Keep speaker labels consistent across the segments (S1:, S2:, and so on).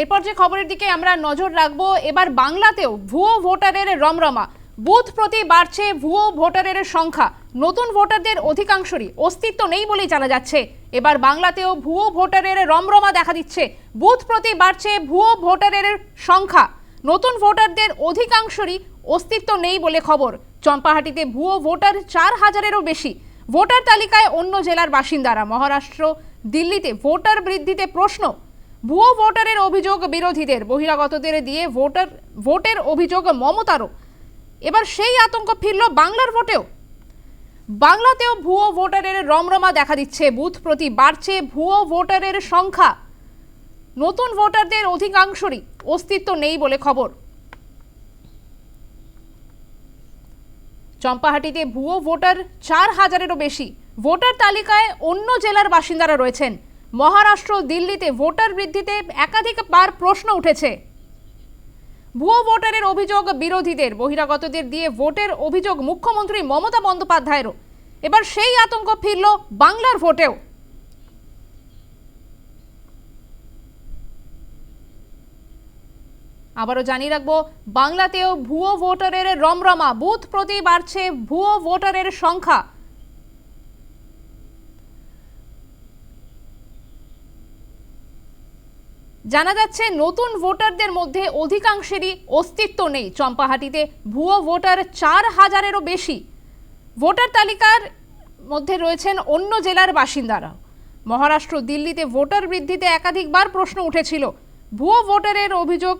S1: এরপর যে খবরের দিকে আমরা নজর রাখব, এবার বাংলাতেও ভুয়ো ভোটারের রমরমা। বুথ প্রতি বাড়ছে ভুয়ো ভোটারের সংখ্যা। নতুন ভোটারদের অধিকাংশরই অস্তিত্ব নেই বলেই জানা যাচ্ছে। এবার বাংলাতেও ভুয়ো ভোটারের রমরমা দেখা দিচ্ছে। বুথ প্রতি বাড়ছে ভুয়ো ভোটারের সংখ্যা। নতুন ভোটারদের অধিকাংশরই অস্তিত্ব নেই বলে খবর। চম্পাহাটিতে ভুয়ো ভোটার চার হাজারেরও বেশি। ভোটার তালিকায় অন্য জেলার বাসিন্দারা। মহারাষ্ট্র, দিল্লিতে ভোটার বৃদ্ধিতে প্রশ্ন। ভুয়ো ভোটারের অভিযোগ বিরোধীদের, বহিরাগতদের দিয়ে ভোটার, ভোটের অভিযোগ মমতারও। এবার সেই আতঙ্ক ফিরল বাংলার ভোটেও। বাংলাতেও ভুয়ো ভোটারের রমরমা দেখা দিচ্ছে। বুথ প্রতি বাড়ছে ভুয়ো ভোটারের সংখ্যা। নতুন ভোটারদের অধিকাংশরই অস্তিত্ব নেই বলে খবর। চম্পাহাটিতে ভুয়ো ভোটার চার হাজারেরও বেশি। ভোটার তালিকায় অন্য জেলার বাসিন্দারা রয়েছেন। মহারাষ্ট্র, দিল্লিতে ভোটার বৃদ্ধিতে একাধিকবার প্রশ্ন উঠেছে। ভুয়ো ভোটারের অভিযোগ বিরোধীদের, বহিরাগতদের দিয়ে ভোটের অভিযোগ মুখ্যমন্ত্রী মমতা বন্দ্যোপাধ্যায়েরও। এবার সেই আতঙ্ক ফিরল বাংলার ভোটেও। আবারও জানিয়ে রাখব, বাংলাতেও ভুয়ো ভোটারের রমরমা, বুথ প্রতি বাড়ছে ভুয়ো ভোটারের সংখ্যা। জানা যাচ্ছে, নতুন ভোটারদের মধ্যে অধিকাংশেরই অস্তিত্ব নেই চম্পাহাটিতে। ভুয়ো ভোটার চার হাজারেরও বেশি। ভোটার তালিকার মধ্যে রয়েছেন অন্য জেলার বাসিন্দারা মহারাষ্ট্র, দিল্লিতে ভোটার বৃদ্ধিতে একাধিকবার প্রশ্ন উঠেছিল। ভুয়ো ভোটারের অভিযোগ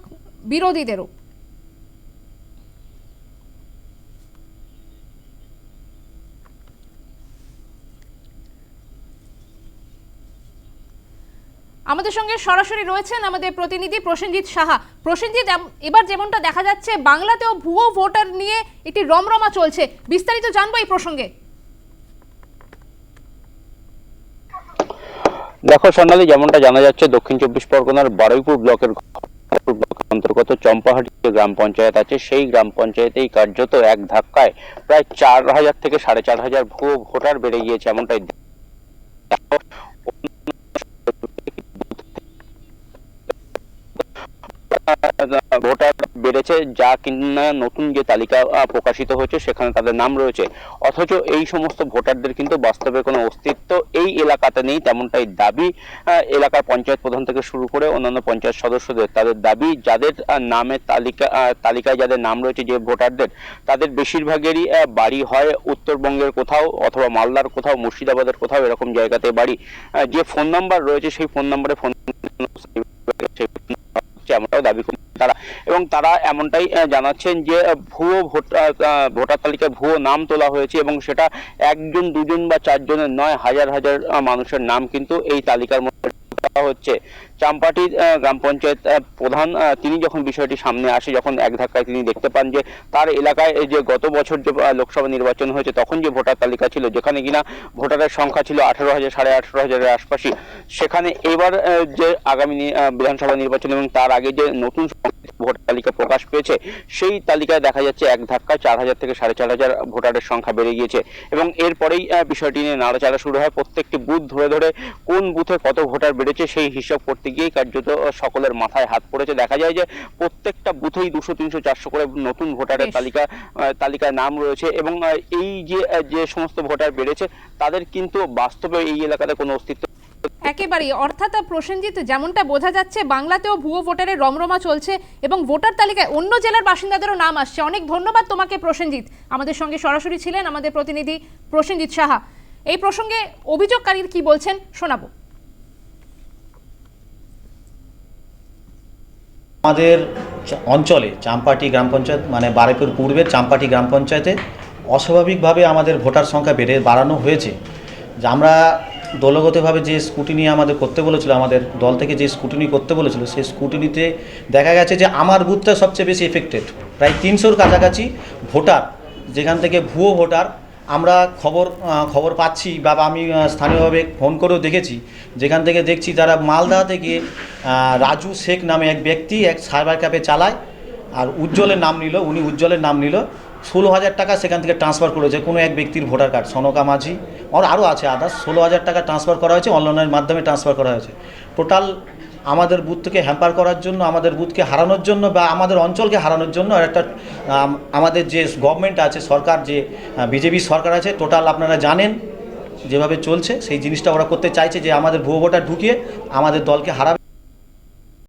S1: বিরোধীদেরও। আমাদের সঙ্গে সরাসরি রয়েছেন আমাদের প্রতিনিধি প্রসেনজিৎ সাহা। প্রসেনজিৎ এবার যেমনটা দেখা যাচ্ছে, বাংলাতেও ভুয়ো ভোটার নিয়ে একটি রমরমা চলছে। বিস্তারিত জানব এই প্রসঙ্গে।
S2: দেখো সোনালী, যেমনটা জানা যাচ্ছে, দক্ষিণ চব্বিশ পরগনার বারুইপুর ব্লকের অন্তর্গত চম্পাহাটি যে গ্রাম পঞ্চায়েত আছে, সেই গ্রাম পঞ্চায়েতেই কার্যত এক ধাক্কায় প্রায় চার হাজার থেকে সাড়ে চার হাজার ভুয়ো ভোটার বেড়ে গিয়েছে, এমনটাই ভোটার বেড়েছে, যা কিনা নতুন যে তালিকা প্রকাশিত হয়েছে, সেখানে তাদের নাম রয়েছে। অথচ এই সমস্ত ভোটারদের কিন্তু বাস্তবে কোনো অস্তিত্ব এই এলাকাতে নেই, তেমনটাই দাবি এলাকার পঞ্চায়েত প্রধান থেকে শুরু করে অন্যান্য পঞ্চায়েত সদস্যদের। তাদের দাবি, যাদের নামের তালিকা তালিকায় যাদের নাম রয়েছে যে ভোটারদের, তাদের বেশিরভাগেরই বাড়ি হয় উত্তরবঙ্গের কোথাও অথবা মালদার কোথাও, মুর্শিদাবাদের কোথাও, এরকম জায়গাতে বাড়ি। যে ফোন নাম্বার রয়েছে, সেই ফোন নাম্বারে ফোন এমনটাও দাবি করছেন তারা। এবং তারা এমনটাই জানাচ্ছেন যে ভুয়ো ভোটার ভোটার তালিকায় ভুয়ো নাম তোলা হয়েছে এবং সেটা একজন, দুজন বা চারজনের নয়, হাজার হাজার মানুষের নাম কিন্তু এই তালিকার মধ্যে হচ্ছে। চাম্পাটির গ্রাম পঞ্চায়েত প্রধান তিনি যখন বিষয়টি সামনে আসে, যখন এক ধাক্কায় তিনি দেখতে পান যে তার এলাকায় যে গত বছর যে লোকসভা নির্বাচন হয়েছে, তখন যে ভোটার তালিকা ছিল, যেখানে কিনা ভোটারের সংখ্যা ছিল আঠারো হাজার, সাড়ে আঠারো হাজারের আশপাশই সেখানে এবার যে আগামী বিধানসভা নির্বাচন এবং তার আগে যে নতুন ভোটার তালিকা প্রকাশ পেয়েছে, সেই তালিকায় দেখা যাচ্ছে এক ধাক্কায় চার হাজার থেকে সাড়ে চার হাজার ভোটারের সংখ্যা বেড়ে গিয়েছে এবং এরপরেই বিষয়টি নিয়ে নাড়াচাড়া শুরু হয়। প্রত্যেকটি বুথ ধরে ধরে কোন বুথে কত ভোটার বেড়েছে সেই হিসাব করতে গিয়েই কার্যত সকলের মাথায় হাত পড়েছে। দেখা যায় যে প্রত্যেকটা বুথেই দুশো তিনশো চারশো করে নতুন ভোটারের তালিকা তালিকায় নাম রয়েছে এবং এই যে যে সমস্ত ভোটার বেড়েছে তাদের কিন্তু বাস্তবে এই এলাকাতে কোনো অস্তিত্ব
S1: একেবারেই। অর্থাৎ প্রসেনজিৎ যেমনটা বোঝা যাচ্ছে বাংলাতেও ভুয়ো ভোটারের রমরমা চলছে এবং ভোটার তালিকায় অন্য জেলার বাসিন্দাদেরও নাম আসছে। অনেক ধন্যবাদ তোমাকে প্রসেনজিৎ। আমাদের সঙ্গে সরাসরি ছিলেন আমাদের প্রতিনিধি প্রসেনজিৎ সাহা। এই প্রসঙ্গে অভিযোগকারীর কি বলছেন শোনাবো।
S3: আমাদের অঞ্চলে, চাম্পাটি গ্রাম পঞ্চায়েত মানে বারেপুর পূর্বের চাম্পাটি গ্রাম পঞ্চায়েতে অস্বাভাবিকভাবে আমাদের ভোটার সংখ্যা বেড়ে বাড়ানো হয়েছে। যে আমরা দলগতভাবে যে স্কুটিনি আমাদের করতে বলেছিল, আমাদের দল থেকে যে স্কুটিনি করতে বলেছিল, সেই স্কুটিনিতে দেখা গেছে যে আমার বুথটা সবচেয়ে বেশি এফেক্টেড প্রায় তিনশোর কাছাকাছি ভোটার, যেখান থেকে ভুয়ো ভোটার আমরা খবর খবর পাচ্ছি বা আমি স্থানীয়ভাবে ফোন করেও দেখেছি। যেখান থেকে দেখছি তারা মালদা থেকে রাজু শেখ নামে এক ব্যক্তি এক সাইবার ক্যাফে চালায়, আর উজ্জ্বলের নাম নিল, উনি উজ্জ্বলের নাম নিল। ষোলো হাজার টাকা সেখান থেকে ট্রান্সফার করেছে কোনো এক ব্যক্তির ভোটার কার্ড সনকা মাঝি আর আরও আছে আদার্স ষোলো হাজার টাকা ট্রান্সফার করা হয়েছে অনলাইনের মাধ্যমে ট্রান্সফার করা হয়েছে। টোটাল আমাদের বুথকে হ্যাম্পার করার জন্য, আমাদের বুথকে হারানোর জন্য বা আমাদের অঞ্চলকে হারানোর জন্য আর একটা আমাদের যে গভর্নমেন্ট আছে, সরকার যে বিজেপি সরকার আছে টোটাল আপনারা জানেন যেভাবে চলছে, সেই জিনিসটা ওরা করতে চাইছে যে আমাদের ভুয়ো ভোটার ঢুকিয়ে আমাদের দলকে হারাবে।